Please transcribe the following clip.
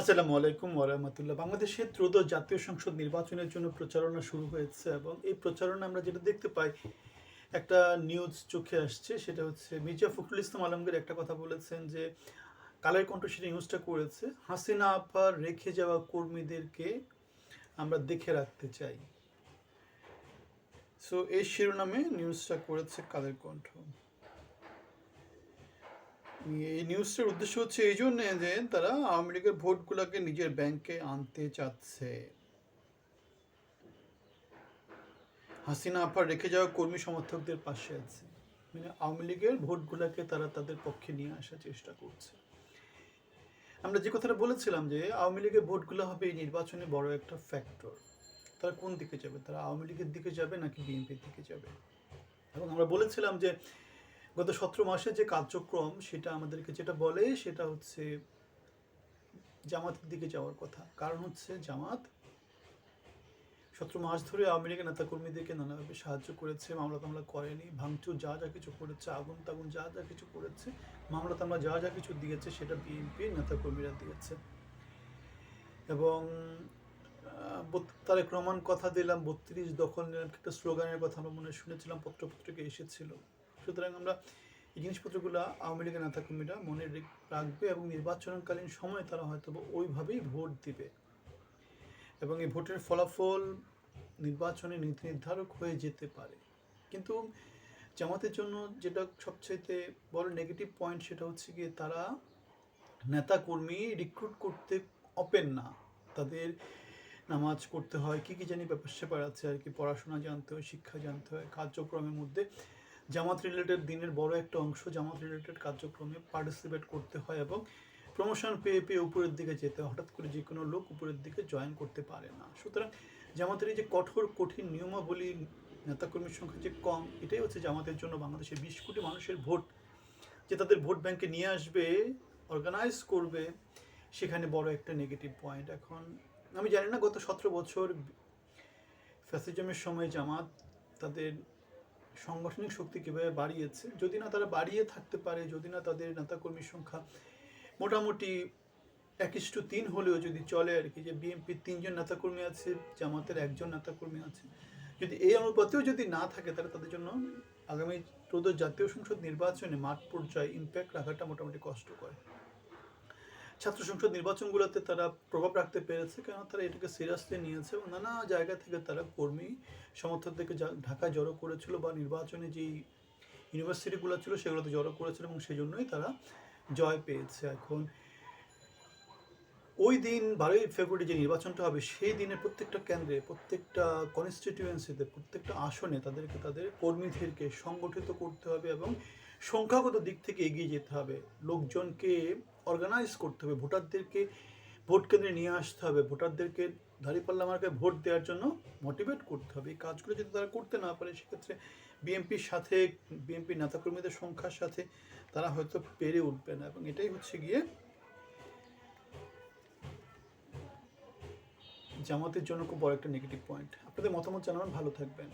আসসালামু আলাইকুম ওরহামতুল্লাহ বাংলাদেশের ত্রয়োদশ জাতীয় সংসদ নির্বাচনের জন্য প্রচারণা শুরু হয়েছে এবং এই প্রচারণা আমরা যেটা দেখতে পাই, একটা নিউজ চোখে আসছে, সেটা হচ্ছে মির্জা ফখরুল ইসলাম আলমগীর একটা কথা বলেছেন যে, কালের কণ্ঠ সেটা নিউজটা করেছে, হাসিনা আপার রেখে যাওয়া কর্মীদেরকে আমরা দেখে রাখতে চাই। সো এই শিরোনামে নিউজটা করেছে কালের কণ্ঠ। এই নিউজটার উদ্দেশ্য হচ্ছে এই জন্য যে তারা আওয়ামী লীগের ভোটগুলোকে নিজের ব্যাংকে আনতে চাচ্ছে। হাসিনা আপার রেখে যাওয়া কর্মী সমর্থকদের পাশে আছে। মানে আওয়ামী লীগের ভোটগুলোকে তারা তাদের পক্ষে নিয়ে আসার চেষ্টা করছে। আমরা যে কথাটা বলেছিলাম যে আওয়ামী লীগের ভোটগুলো হবে এই নির্বাচনে বড় একটা ফ্যাক্টর তারা কোন দিকে যাবে? তারা আওয়ামী লীগের দিকে যাবে নাকি বিএনপির দিকে যাবে? এবং আমরা বলেছিলাম যে গত সতেরো মাসে যে কার্যক্রম সেটা আমাদেরকে যেটা বলে সেটা হচ্ছে জামাতের দিকে যাওয়ার কথা। কারণ হচ্ছে জামাত সতেরো মাস ধরে আওয়ামী লীগের নেতাকর্মীদেরকে নানাভাবে সাহায্য করেছে, মামলা টামলা করেনি, ভাঙচুর, যা যা কিছু করেছে, আগুন তাগুন যা যা কিছু করেছে, মামলা টামলা যা যা কিছু দিয়েছে, সেটা বিএনপির নেতাকর্মীরা দিয়েছে। এবং তারেক রহমান কথা দিলাম, বত্রিশ দখল নিলাম একটা স্লোগানের কথা আমরা মনে শুনেছিলাম পত্রপত্রিকা এসেছিল। সুতরাং আমরা এই জিনিসপত্রগুলো আওয়ামী লীগের নেতাকর্মীরা মনে রাখবে এবং নির্বাচনকালীন সময় তারা হয়তো ওইভাবেই ভোট দিবে। এবং এই ভোটের ফলাফল নির্বাচনে নীতি নির্ধারক হয়ে যেতে পারে। কিন্তু জামাতের জন্য যেটা সবচাইতে বড় নেগেটিভ পয়েন্ট সেটা হচ্ছে গিয়ে তারা নেতাকর্মী রিক্রুট করতে অপেন না। তাদের নামাজ করতে হয়, কী কী জানি ব্যাপার স্যাপার আছে আর কি, পড়াশোনা জানতে হয়, শিক্ষা জানতে হয়, কার্যক্রমের মধ্যে জামাত রিলেটেড দিনের বড় একটা অংশ জামাত রিলেটেড কার্যক্রমে পার্টিসিপেট করতে হয় এবং প্রমোশন পেয়ে পেয়ে উপরের দিকে যেতে। হঠাৎ করে যে কোনো লোক উপরের দিকে জয়েন করতে পারে না। সুতরাং জামাতের এই যে কঠোর, কঠিন নিয়মাবলী, নেতাকর্মীর সংখ্যা যে কম, এটাই হচ্ছে জামাতের জন্য বাংলাদেশের বিশ কোটি মানুষের ভোট। যে তাদের ভোট ব্যাংকে নিয়ে আসবে অর্গানাইজ করবে, সেখানে বড় একটা নেগেটিভ পয়েন্ট এখন আমি জানি না, গত সতেরো বছর ফ্যাসিজমের সময় জামাত তাদের সাংগঠনিক শক্তি কীভাবে বাড়িয়েছে? যদি না তারা বাড়িয়ে থাকতে পারে, যদি না তাদের নেতাকর্মীর সংখ্যা মোটামুটি এক ইস্টু তিন হলেও যদি চলে আর কি, যে বিএনপির তিনজন নেতাকর্মী আছে, জামাতের একজন নেতাকর্মী আছে, যদি এই অনুপাতেও যদি না থাকে, তাহলে তাদের জন্য আগামী ত্রয়োদশ জাতীয় সংসদ নির্বাচনে মাঠ পর্যায়ে ইম্প্যাক্ট রাখাটা মোটামুটি কষ্টকর। ছাত্র সংসদ নির্বাচনগুলোতে তারা প্রভাব রাখতে পেরেছে কেন? তারা এটাকে সিরিয়াসলি নিয়েছে এবং নানা জায়গা থেকে তারা কর্মী সমর্থকদেরকে ঢাকায় জড়ো করেছিল বা নির্বাচনে যেই ইউনিভার্সিটিগুলো ছিল সেগুলোতে জড়ো করেছিল এবং সেই জন্যই তারা জয় পেয়েছে এখন। ওই দিন বারোই ফেব্রুয়ারি যে নির্বাচনটা হবে, সেই দিনে প্রত্যেকটা কেন্দ্রে, প্রত্যেকটা কনস্টিটিউয়েন্সিতে প্রত্যেকটা আসনে তাদেরকে, তাদের কর্মীদেরকে সংগঠিত করতে হবে এবং সংখ্যাগত দিক থেকে এগিয়ে যেতে হবে। লোকজনকে অর্গানাইজ করতে হবে। ভোটারদেরকে ভোট কেন্দ্রে নিয়ে আসতে হবে। ভোটারদেরকে দাঁড়িপাল্লা মার্কায় ভোট দেওয়ার জন্য মোটিভেট করতে হবে। এই কাজগুলো যদি তারা করতে না পারে, সেক্ষেত্রে বিএনপির সাথে বিএনপির নেতাকর্মীদের সংখ্যার সাথে তারা হয়তো পেরে উঠবে না। এবং এটাই হচ্ছে গিয়ে জামাতের জন্য খুব বড় একটা নেগেটিভ পয়েন্ট আপনাদের মতামত জানাবেন। ভালো থাকবেন।